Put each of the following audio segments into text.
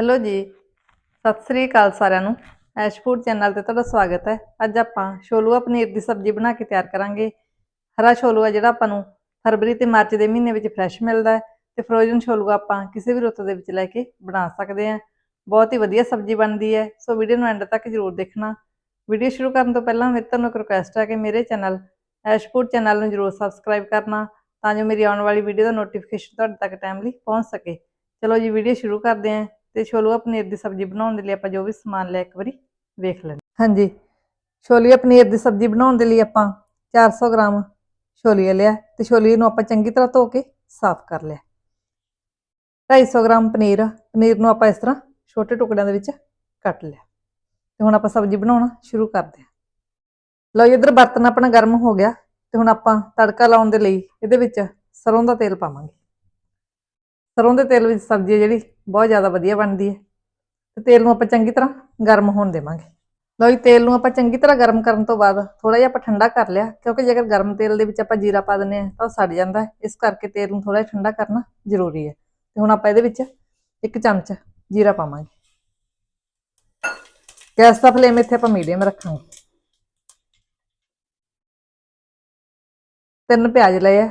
Hello ਜੀ। ਸਤਿ ਸ੍ਰੀ ਅਕਾਲ ਸਾਰਿਆਂ ਨੂੰ। ਐਸ਼ ਫੂਡ ਚੈਨਲ ਤੇ ਤੁਹਾਡਾ ਸਵਾਗਤ ਹੈ। ਅੱਜ ਆਪਾਂ ਛੋਲੂਆ ਪਨੀਰ ਦੀ ਸਬਜ਼ੀ ਬਣਾ ਕੇ ਤਿਆਰ ਕਰਾਂਗੇ। ਹਰਾ ਛੋਲੂਆ ਜਿਹੜਾ ਆਪਾਂ ਨੂੰ ਫਰਵਰੀ ਤੇ ਮਾਰਚ ਦੇ ਮਹੀਨੇ ਵਿੱਚ ਫਰੈਸ਼ ਮਿਲਦਾ ਹੈ ਤੇ ਫਰੋਜ਼ਨ ਛੋਲੂਆ ਆਪਾਂ ਕਿਸੇ ਵੀ ਰੁੱਤ ਦੇ ਵਿੱਚ ਲੈ ਕੇ ਬਣਾ ਸਕਦੇ ਹਾਂ। ਬਹੁਤ ਹੀ ਵਧੀਆ ਸਬਜ਼ੀ ਬਣਦੀ ਹੈ। ਸੋ ਵੀਡੀਓ ਨੂੰ ਐਂਡ ਤੱਕ ਜ਼ਰੂਰ ਦੇਖਣਾ। ਵੀਡੀਓ ਸ਼ੁਰੂ ਕਰਨ ਤੋਂ ਪਹਿਲਾਂ ਮੇਰੇ ਤੁਹਾਨੂੰ ਇੱਕ ਰਿਕੁਐਸਟ ਹੈ ਕਿ ਮੇਰੇ ਚੈਨਲ ਐਸ਼ ਫੂਡ ਚੈਨਲ ਨੂੰ ਜ਼ਰੂਰ ਸਬਸਕ੍ਰਾਈਬ ਕਰਨਾ ਤਾਂ ਜੋ ਮੇਰੀ ਆਉਣ ਵਾਲੀ ਵੀਡੀਓ ਦਾ ਨੋਟੀਫਿਕੇਸ਼ਨ ਤੁਹਾਡੇ ਤੱਕ ਟਾਈਮਲੀ ਪਹੁੰਚ ਸਕੇ। ਚਲੋ ਜੀ ਵੀਡੀਓ ਸ਼ੁਰੂ ਕਰਦੇ ਹਾਂ। ਤੇ ਛੋਲੂਆ ਪਨੀਰ ਦੀ ਸਬਜ਼ੀ ਬਣਾਉਣ ਦੇ ਲਈ ਆਪਾਂ ਜੋ ਵੀ ਸਮਾਨ ਲਿਆ ਇੱਕ ਵਾਰੀ ਵੇਖ ਲੈਂਦੇ ਹਾਂਜੀ ਛੋਲੀਆ ਪਨੀਰ ਦੀ ਸਬਜ਼ੀ ਬਣਾਉਣ ਦੇ ਲਈ ਆਪਾਂ 400 ਗ੍ਰਾਮ ਛੋਲੀਆ ਲਿਆ ਤੇ ਛੋਲੀਏ ਨੂੰ ਆਪਾਂ ਚੰਗੀ ਤਰ੍ਹਾਂ ਧੋ ਕੇ ਸਾਫ਼ ਕਰ ਲਿਆ। 250 ਗ੍ਰਾਮ ਪਨੀਰ ਪਨੀਰ ਨੂੰ ਆਪਾਂ ਇਸ ਤਰ੍ਹਾਂ ਛੋਟੇ ਟੁਕੜਿਆਂ ਦੇ ਵਿੱਚ ਕੱਟ ਲਿਆ। ਤੇ ਹੁਣ ਆਪਾਂ ਸਬਜ਼ੀ ਬਣਾਉਣਾ ਸ਼ੁਰੂ ਕਰਦੇ ਹਾਂ। ਲਓ ਜੀ, ਇੱਧਰ ਬਰਤਨ ਆਪਣਾ ਗਰਮ ਹੋ ਗਿਆ ਤੇ ਹੁਣ ਆਪਾਂ ਤੜਕਾ ਲਾਉਣ ਦੇ ਲਈ ਇਹਦੇ ਵਿੱਚ ਸਰੋਂ ਦਾ ਤੇਲ ਪਾਵਾਂਗੇ। ਸਰੋਂ ਦੇ ਤੇਲ ਵਿੱਚ ਸਬਜ਼ੀ ਹੈ ਜਿਹੜੀ, ਬਹੁਤ ਜ਼ਿਆਦਾ ਵਧੀਆ ਬਣਦੀ ਹੈ। ਤੇ ਤੇਲ ਨੂੰ ਆਪਾਂ ਚੰਗੀ ਤਰ੍ਹਾਂ ਗਰਮ ਹੋਣ ਦੇਵਾਂਗੇ। ਲਓ ਜੀ, ਤੇਲ ਨੂੰ ਆਪਾਂ ਚੰਗੀ ਤਰ੍ਹਾਂ ਗਰਮ ਕਰਨ ਤੋਂ ਬਾਅਦ ਥੋੜਾ ਜਿਹਾ ਆਪਾਂ ਠੰਡਾ ਕਰ ਲਿਆ, ਕਿਉਂਕਿ ਜੇਕਰ ਗਰਮ ਤੇਲ ਦੇ ਵਿੱਚ ਆਪਾਂ ਜੀਰਾ ਪਾ ਦਿੰਦੇ ਹਾਂ ਤਾਂ ਉਹ ਸੜ ਜਾਂਦਾ ਹੈ। ਇਸ ਕਰਕੇ ਤੇਲ ਨੂੰ ਥੋੜਾ ਜਿਹਾ ਠੰਡਾ ਕਰਨਾ ਜ਼ਰੂਰੀ ਹੈ। ਤੇ ਹੁਣ ਆਪਾਂ ਇਹਦੇ ਵਿੱਚ ਇੱਕ ਚਮਚ ਜੀਰਾ ਪਾਵਾਂਗੇ। ਗੈਸ ਦਾ ਫਲੇਮ ਇੱਥੇ ਆਪਾਂ ਮੀਡੀਅਮ ਰੱਖਾਂਗੇ। ਤਿੰਨ ਪਿਆਜ਼ ਲਏ ਆ।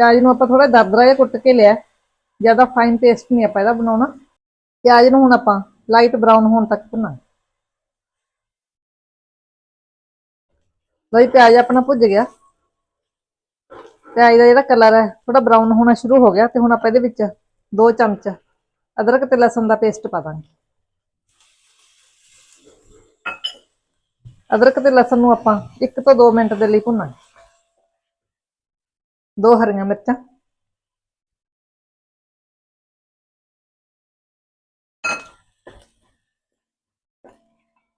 ਪਿਆਜ਼ ਨੂੰ ਆਪਾਂ ਥੋੜਾ ਦਰਦਰਾ ਜਿਹਾ ਕੁੱਟ ਕੇ ਲਿਆ। ਜ਼ਿਆਦਾ ਫਾਈਨ ਪੇਸਟ ਨਹੀਂ ਆਪਾਂ ਇਹਦਾ ਬਣਾਉਣਾ। ਪਿਆਜ਼ ਨੂੰ ਹੁਣ ਆਪਾਂ ਲਾਈਟ ਬਰਾਊਨ ਹੋਣ ਤੱਕ ਭੁੰਨਾਂਗੇ ਲਈ ਪਿਆਜ਼ ਆਪਣਾ ਭੁੱਜ ਗਿਆ। ਪਿਆਜ਼ ਦਾ ਜਿਹੜਾ ਕਲਰ ਹੈ ਥੋੜਾ ਬਰਾਊਨ ਹੋਣਾ ਸ਼ੁਰੂ ਹੋ ਗਿਆ ਤੇ ਹੁਣ ਆਪਾਂ ਇਹਦੇ ਵਿੱਚ 2 ਚਮਚ ਅਦਰਕ ਤੇ ਲਸਣ ਦਾ ਪੇਸਟ ਪਾ ਦਾਂਗੇ। ਅਦਰਕ ਤੇ ਲਸਣ ਨੂੰ ਆਪਾਂ 1 ਤੋਂ 2 ਮਿੰਟ ਦੇ ਲਈ ਭੁੰਨਾਂਗੇ। ਦੋ ਹਰੀਆਂ ਮਿਰਚਾਂ।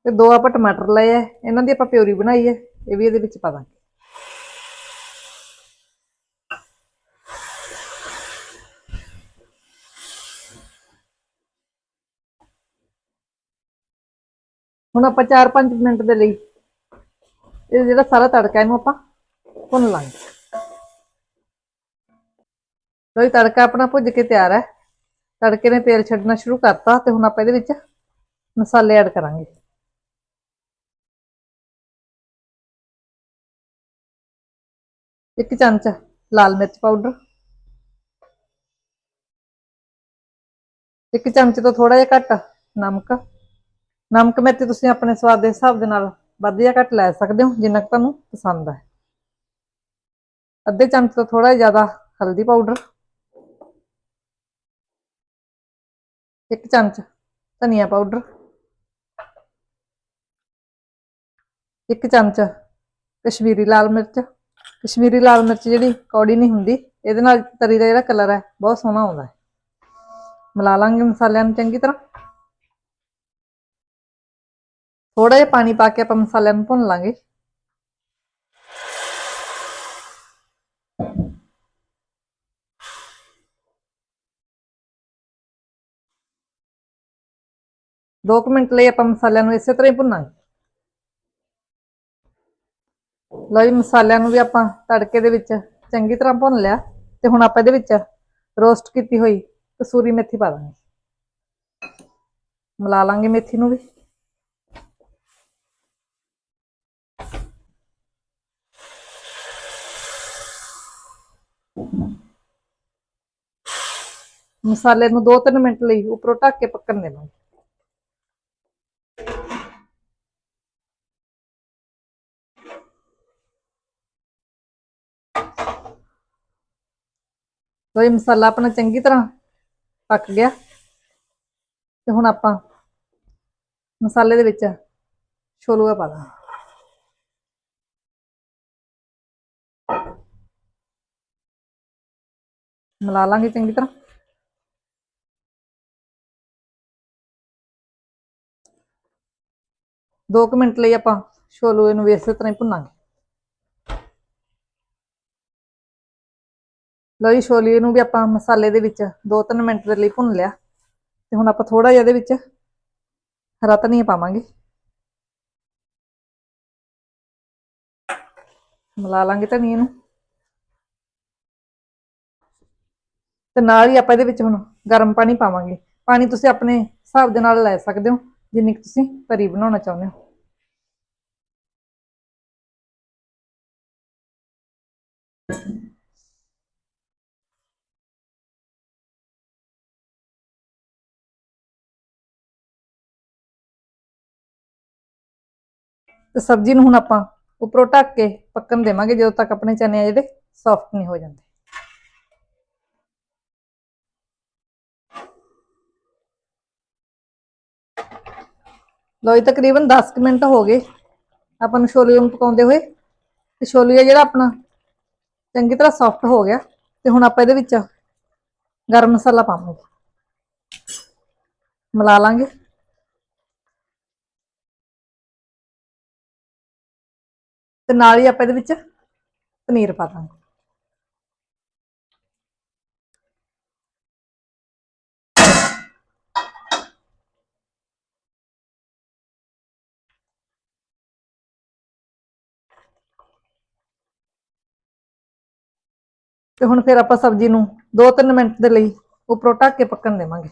ਤੇ ਦੋ ਆਪਾਂ ਟਮਾਟਰ ਲਏ ਆ। ਇਹਨਾਂ ਦੀ ਆਪਾਂ ਪਿਓਰੀ ਬਣਾਈ ਹੈ ਇਹ ਵੀ ਇਹਦੇ ਵਿੱਚ ਪਾ ਦਾਂਗੇ। ਹੁਣ ਆਪਾਂ 4-5 ਮਿੰਟ ਦੇ ਲਈ ਇਹ ਜਿਹੜਾ ਸਾਰਾ ਤੜਕਾ ਇਹਨੂੰ ਆਪਾਂ ਭੁੰਨ ਲਾਂਗੇ। ਲੋ ਤੜਕਾ ਆਪਣਾ ਭੁੱਜ ਕੇ ਤਿਆਰ ਹੈ। ਤੜਕੇ ਨੇ ਤੇਲ ਛੱਡਣਾ ਸ਼ੁਰੂ ਕਰਤਾ ਤੇ ਹੁਣ ਆਪਾਂ ਇਹਦੇ ਵਿੱਚ ਮਸਾਲੇ ਐਡ ਕਰਾਂਗੇ। ਇੱਕ ਚਮਚ ਲਾਲ ਮਿਰਚ ਪਾਊਡਰ। ਇੱਕ ਚਮਚ ਤੋਂ ਥੋੜਾ ਜਿਹਾ ਘੱਟ ਨਮਕ। ਨਮਕ ਮਿਰਚ ਤੁਸੀਂ ਆਪਣੇ ਸਵਾਦ ਦੇ ਹਿਸਾਬ ਦੇ ਨਾਲ ਵੱਧ ਜਾਂ ਘੱਟ ਲੈ ਸਕਦੇ ਹੋ, ਜਿੰਨਾ ਕੁ ਤੁਹਾਨੂੰ ਪਸੰਦ ਹੈ। ਅੱਧੇ ਚਮਚ ਤੋਂ ਥੋੜਾ ਜ਼ਿਆਦਾ ਹਲਦੀ ਪਾਊਡਰ। ਇੱਕ ਚਮਚ ਧਨੀਆ ਪਾਊਡਰ, ਇੱਕ ਚਮਚ ਕਸ਼ਮੀਰੀ ਲਾਲ ਮਿਰਚ। ਕਸ਼ਮੀਰੀ ਲਾਲ ਮਿਰਚ ਜਿਹੜੀ ਕੌੜੀ ਨਹੀਂ ਹੁੰਦੀ, ਇਹਦੇ ਨਾਲ ਤਰੀ ਦਾ ਜਿਹੜਾ ਕਲਰ ਹੈ, ਬਹੁਤ ਸੋਹਣਾ ਆਉਂਦਾ ਹੈ। ਮਿਲਾ ਲਾਂਗੇ ਮਸਾਲਿਆਂ ਨੂੰ ਚੰਗੀ ਤਰ੍ਹਾਂ। ਥੋੜਾ ਜਿਹਾ ਪਾਣੀ ਪਾ ਕੇ ਆਪਾਂ ਮਸਾਲਿਆਂ ਨੂੰ ਭੁੰਨ ਲਾਂਗੇ। ਦੋ ਕੁ ਮਿੰਟ ਲਈ ਆਪਾਂ ਮਸਾਲਿਆਂ ਨੂੰ ਇਸੇ ਤਰ੍ਹਾਂ ਹੀ ਭੁੰਨਾਂਗੇ। ਲਓ ਜੀ, ਮਸਾਲਿਆਂ ਨੂੰ ਵੀ ਆਪਾਂ ਤੜਕੇ ਦੇ ਵਿੱਚ ਚੰਗੀ ਤਰ੍ਹਾਂ ਭੁੰਨ ਲਿਆ ਤੇ ਹੁਣ ਆਪਾਂ ਇਹਦੇ ਵਿੱਚ ਰੋਸਟ ਕੀਤੀ ਹੋਈ ਕਸੂਰੀ ਮੇਥੀ ਪਾ ਦਾਂਗੇ। ਮਿਲਾ ਲਾਂਗੇ ਮੇਥੀ ਨੂੰ ਵੀ। ਮਸਾਲੇ ਨੂੰ 2-3 ਮਿੰਟ ਲਈ ਉੱਪਰੋਂ ਢੱਕ ਕੇ ਪੱਕਣ ਦੇਵਾਂਗੇ। ਲੋ ਇਹ ਮਸਾਲਾ ਆਪਣਾ ਚੰਗੀ ਤਰ੍ਹਾਂ ਪੱਕ ਗਿਆ। ਤੇ ਹੁਣ ਆਪਾਂ ਮਸਾਲੇ ਦੇ ਵਿੱਚ ਛੋਲੂਆ ਪਾ ਦਾਂ ਮਿਲਾ ਲਾਂਗੇ ਚੰਗੀ ਤਰ੍ਹਾਂ। ਦੋ ਕੁ ਮਿੰਟ ਲਈ ਆਪਾਂ ਛੋਲੂਏ ਨੂੰ ਵੀ ਇਸੇ ਤਰ੍ਹਾਂ ਹੀ ਭੁੰਨਾਂਗੇ। ਲਓ ਜੀ ਛੋਲੀਏ ਨੂੰ ਵੀ ਆਪਾਂ ਮਸਾਲੇ ਦੇ ਵਿੱਚ 2-3 ਮਿੰਟ ਦੇ ਲਈ ਭੁੰਨ ਲਿਆ। ਤੇ ਹੁਣ ਆਪਾਂ ਥੋੜਾ ਜਿਹਾ ਇਹਦੇ ਵਿੱਚ ਹਰਾ ਧਨੀਆ ਪਾਵਾਂਗੇ। ਮਿਲਾ ਲਾਂਗੇ ਧਨੀਏ ਨੂੰ। ਤੇ ਨਾਲ ਹੀ ਆਪਾਂ ਇਹਦੇ ਵਿੱਚ ਹੁਣ ਗਰਮ ਪਾਣੀ ਪਾਵਾਂਗੇ। ਪਾਣੀ ਤੁਸੀਂ ਆਪਣੇ ਹਿਸਾਬ ਦੇ ਨਾਲ ਲੈ ਸਕਦੇ ਹੋ, ਜਿੰਨੀ ਕੁ ਤੁਸੀਂ ਤਰੀ ਬਣਾਉਣਾ ਚਾਹੁੰਦੇ ਹੋ। ਤੇ ਸਬਜ਼ੀ ਨੂੰ ਹੁਣ ਆਪਾਂ ਉੱਪਰੋਂ ਢੱਕ ਕੇ ਪੱਕਣ ਦੇਵਾਂਗੇ, ਜਦੋਂ ਤੱਕ ਆਪਣੇ ਚਨੇ ਆ ਜਿਹੜੇ ਸੌਫਟ ਨਹੀਂ ਹੋ ਜਾਂਦੇ। ਲੋ ਜੀ, ਤਕਰੀਬਨ 10 ਕੁ ਮਿੰਟ ਹੋ ਗਏ ਆਪਾਂ ਨੂੰ ਛੋਲੇ ਨੂੰ ਪਕਾਉਂਦੇ ਹੋਏ। ਤੇ ਛੋਲੇ ਜਿਹੜਾ ਆਪਣਾ ਚੰਗੀ ਤਰ੍ਹਾਂ ਸੌਫਟ ਹੋ ਗਿਆ ਤੇ ਹੁਣ ਆਪਾਂ ਇਹਦੇ ਵਿੱਚ ਗਰਮ ਮਸਾਲਾ ਪਾਵਾਂਗੇ। ਮਿਲਾ ਲਾਂਗੇ। ਤੇ ਨਾਲ ਹੀ ਆਪਾਂ ਇਹਦੇ ਵਿੱਚ ਪਨੀਰ ਪਾ ਦਾਂਗੇ। ਤੇ ਹੁਣ ਫਿਰ ਆਪਾਂ ਸਬਜ਼ੀ ਨੂੰ 2-3 ਮਿੰਟ ਦੇ ਲਈ ਉੱਪਰੋਂ ਢੱਕ ਕੇ ਪੱਕਣ ਦੇਵਾਂਗੇ।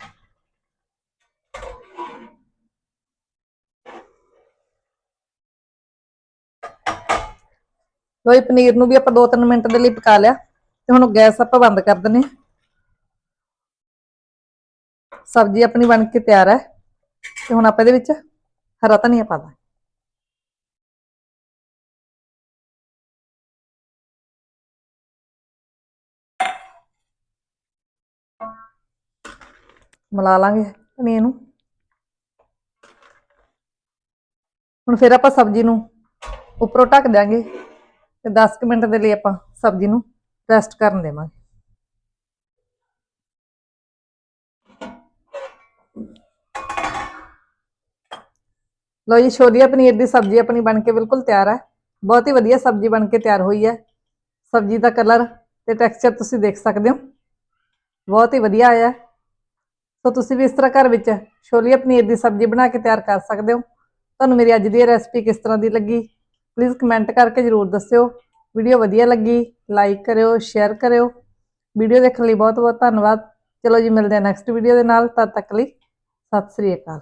ਲੋਈ ਪਨੀਰ ਨੂੰ ਵੀ ਆਪਾਂ 2-3 ਮਿੰਟ ਦੇ ਲਈ ਪਕਾ ਲਿਆ ਤੇ ਹੁਣ ਗੈਸ ਆਪਾਂ ਬੰਦ ਕਰ ਦਿੰਨੇ ਹਾਂ। ਸਬਜ਼ੀ ਆਪਣੀ ਬਣ ਕੇ ਤਿਆਰ ਹੈ ਤੇ ਹੁਣ ਆਪਾਂ ਇਹਦੇ ਵਿੱਚ ਹਰਾ ਧਨੀਆ ਪਾ ਦਾਂ ਮਿਲਾ ਲਾਂਗੇ ਧਨੀਏ ਨੂੰ। ਹੁਣ ਫਿਰ ਆਪਾਂ ਸਬਜ਼ੀ ਨੂੰ ਉੱਪਰੋਂ ਢੱਕ ਦਿਆਂਗੇ। ਤੇ 10 ਕੁ ਮਿੰਟ ਦੇ ਲਈ ਆਪਾਂ ਸਬਜ਼ੀ ਨੂੰ ਰੈਸਟ ਕਰਨ ਦੇਵਾਂਗੇ। ਲੋ ਜੀ, ਛੋਲੀਆ ਪਨੀਰ ਦੀ ਸਬਜ਼ੀ ਆਪਣੀ ਬਣ ਕੇ ਬਿਲਕੁਲ ਤਿਆਰ ਹੈ। ਬਹੁਤ ਹੀ ਵਧੀਆ ਸਬਜ਼ੀ ਬਣ ਕੇ ਤਿਆਰ ਹੋਈ ਹੈ। ਸਬਜ਼ੀ ਦਾ ਕਲਰ ਤੇ ਟੈਕਸਚਰ ਤੁਸੀਂ ਦੇਖ ਸਕਦੇ ਹੋ। ਬਹੁਤ ਹੀ ਵਧੀਆ ਆਇਆ ਸੋ ਤੁਸੀਂ ਵੀ ਇਸ ਤਰ੍ਹਾਂ ਘਰ ਵਿੱਚ ਛੋਲੀਆ ਪਨੀਰ ਦੀ ਸਬਜ਼ੀ ਬਣਾ ਕੇ ਤਿਆਰ ਕਰ ਸਕਦੇ ਹੋ। ਤੁਹਾਨੂੰ ਮੇਰੀ ਅੱਜ ਦੀ ਇਹ ਰੈਸਪੀ ਕਿਸ ਤਰ੍ਹਾਂ ਦੀ ਲੱਗੀ? ਪਲੀਜ਼ ਕਮੈਂਟ ਕਰਕੇ ਜਰੂਰ ਦੱਸਿਓ। ਵੀਡੀਓ ਵਧੀਆ ਲੱਗੀ ਲਾਈਕ ਕਰਿਓ ਸ਼ੇਅਰ ਕਰਿਓ। ਵੀਡੀਓ ਦੇਖਣ ਲਈ ਬਹੁਤ ਬਹੁਤ ਧੰਨਵਾਦ। ਚਲੋ ਜੀ, ਮਿਲਦੇ ਹਾਂ ਨੈਕਸਟ ਵੀਡੀਓ ਦੇ ਨਾਲ। ਤਦ ਤੱਕ ਲਈ ਸਤਿ ਸ੍ਰੀ ਅਕਾਲ।